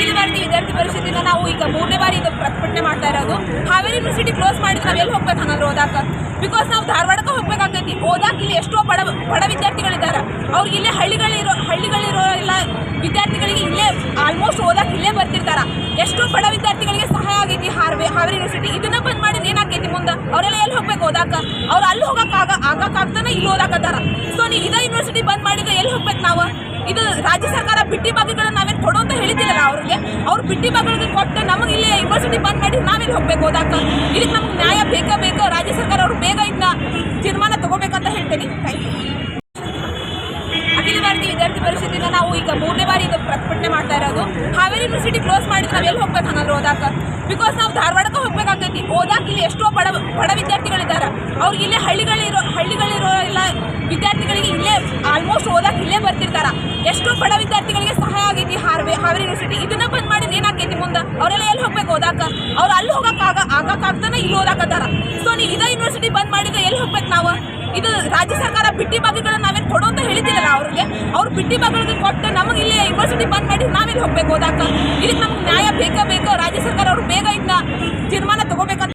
ಅಖಿಲ ಭಾರತೀಯ ವಿದ್ಯಾರ್ಥಿ ಪರಿಷತ್ತಿನ ನಾವು ಈಗ ಮೂರನೇ ಬಾರಿ ಇದು ಪ್ರತಿಭಟನೆ ಮಾಡ್ತಾ ಇರೋದು. ಹಾವೇರಿ ಯೂನಿವರ್ಸಿಟಿ ಕ್ಲೋಸ್ ಮಾಡಿದ್ರೆ ನಾವು ಎಲ್ಲಿ ಹೋಗ್ಬೇಕು ಹಂಗಂದ್ರೆ ಓದಾಕ? ಬಿಕಾಸ್ ನಾವು ಧಾರವಾಡಕ್ಕೆ ಹೋಗ್ಬೇಕಾಗ್ತೈತಿ ಓದಾಕ ಇಲ್ಲಿ ಎಷ್ಟೋ ಬಡ ಬಡ ವಿದ್ಯಾರ್ಥಿಗಳಿದ್ದಾರೆ. ಅವ್ರಿಗೆ ಇಲ್ಲೇ ಹಳ್ಳಿಗಳಿರೋ ಹಳ್ಳಿಗಳಿರೋ ಎಲ್ಲ ವಿದ್ಯಾರ್ಥಿಗಳಿಗೆ ಇಲ್ಲೇ ಆಲ್ಮೋಸ್ಟ್ ಓದಾಕ ಇಲ್ಲೇ ಬರ್ತಿರ್ತಾರ. ಎಷ್ಟೋ ಬಡ ವಿದ್ಯಾರ್ಥಿಗಳಿಗೆ ಸಹಾಯ ಆಗೈತಿ ಹಾರ್ವೆ, ಹಾವೇರಿ ಯೂನಿವರ್ಸಿಟಿ ಇದನ್ನ ಬಂದ್ ಮಾಡಿದ್ರೆ ಏನಾಗೈತಿ ಮುಂದೆ? ಅವರೆಲ್ಲ ಎಲ್ಲಿ ಹೋಗ್ಬೇಕು ಓದಾಕ? ಅವ್ರು ಅಲ್ಲಿ ಹೋಗಕ್ ಆಗ, ಆಗಕ್ಕಾಗ್ತಾನ ಇಲ್ಲಿ ಓದಾಕತ್ತಾರ ಸೊ ನೀವು ಇದೇ ಯೂನಿವರ್ಸಿಟಿ ಬಂದ್ ಮಾಡಿದ್ರೆ ಎಲ್ಲಿ ಹೋಗ್ಬೇಕು ನಾವು? ಇದು ರಾಜ್ಯ ಸರ್ಕಾರ ಬಿಟ್ಟಿ ಬಾಕಿಗಳನ್ನ ನಾವೇನು ಕೊಡು ಅಂತ ಹೇಳಿದ್ದಿಲ್ಲ ಅವ್ರಿಗೆ ಅವ್ರು ಬಿಟ್ಟಿ ಮಗಳಿಗೆ ಕೊಟ್ಟು ನಮಗೆ ಇಲ್ಲಿ ಯೂನಿವರ್ಸಿಟಿ ಬಂದ್ ಮಾಡಿ ನಾವೇನು ಹೋಗ್ಬೇಕು ಓದಾಕ ಇದಕ್ಕೆ ನಮ್ಗೆ ನ್ಯಾಯ ಬೇಕೇ ಬೇಕು? ರಾಜ್ಯ ಸರ್ಕಾರ ಅವರು ಬೇಗ ಇದನ್ನ ತೀರ್ಮಾನ ತಗೋಬೇಕಂತ ಹೇಳ್ತೀನಿ. ಅಖಿಲ ಭಾರತೀಯ ವಿದ್ಯಾರ್ಥಿ ಪರಿಷತ್ತಿಂದ ನಾವು ಈಗ ಮೂರನೇ ಬಾರಿ ಈಗ ಪ್ರತಿಭಟನೆ ಮಾಡ್ತಾ ಇರೋದು. ಹಾವೇರಿ ಯೂನಿವರ್ಸಿಟಿ ಕ್ಲೋಸ್ ಮಾಡಿದ್ರೆ ನಾವು ಎಲ್ಲಿ ಹೋಗ್ಬೇಕು ಹಂಗಂದ್ರೆ ಓದಾಕ ಬಿಕಾಸ್ ನಾವು ಧಾರವಾಡಕ್ಕೆ ಹೋಗ್ಬೇಕಾಗ್ತೈತಿ. ಓದಾಕ ಇಲ್ಲಿ ಎಷ್ಟೋ ಬಡ ಬಡ ವಿದ್ಯಾರ್ಥಿಗಳಿದ್ದಾರೆ. ಅವ್ರಿಗೆ ಇಲ್ಲೇ ಹಳ್ಳಿಗಳಿರೋ ಹಳ್ಳಿಗಳಿರೋ ಎಲ್ಲ ವಿದ್ಯಾರ್ಥಿಗಳಿಗೆ ಇಲ್ಲೇ ಆಲ್ಮೋಸ್ಟ್ ಓದಾಕ ಇಲ್ಲೇ ಬರ್ತಿರ್ತಾರ. ಎಷ್ಟೋ ಬಡ ವಿದ್ಯಾರ್ಥಿಗಳಿಗೆ ಸಹಾಯ ಆಗೈತಿ ಹಾವೇರಿ ಯೂನಿವರ್ಸಿಟಿ ಇದನ್ನ ಬಂದ್ ಏನಾಗೈತಿ ಮುಂದೆ ಅವರೆಲ್ಲ ಎಲ್ಲಿ ಹೋಗ್ಬೇಕು ಓದಾಕ? ಅವ್ರು ಅಲ್ಲಿ ಹೋಗಕ್ ಆಗ ಆಗಕ್ಕಾಗ್ತಾನೆ ಇಲ್ಲಿ ಓದಾಕತ್ತಾರ ಸೊ ನೀವು ಇದೇ ಯೂನಿವರ್ಸಿಟಿ ಬಂದ್ ಮಾಡಿದ್ರೆ ಎಲ್ಲಿ ಹೋಗ್ಬೇಕು ನಾವು? ಇದು ರಾಜ್ಯ ಸರ್ಕಾರ ಬಿಟ್ಟಿ ಬಾಗಿಗಳನ್ನ ನಾವೇನು ಕೊಡು ಅಂತ ಹೇಳಿದ್ದಿಲ್ಲ ಅವ್ರಿಗೆ? ಅವ್ರು ಬಿಟ್ಟಿ ಬಾಗಿಗಳಿಗೆ ಕೊಟ್ಟು ನಮಗೆ ಇಲ್ಲಿ ಯೂನಿವರ್ಸಿಟಿ ಬಂದ್ ಮಾಡಿ ನಾವೆಲ್ಲಿ ಹೋಗ್ಬೇಕು ಓದಾಕ? ಇದಕ್ಕೆ ನಮ್ಗೆ ನ್ಯಾಯ ಬೇಕೇ ಬೇಕು? ರಾಜ್ಯ ಸರ್ಕಾರ ಅವರು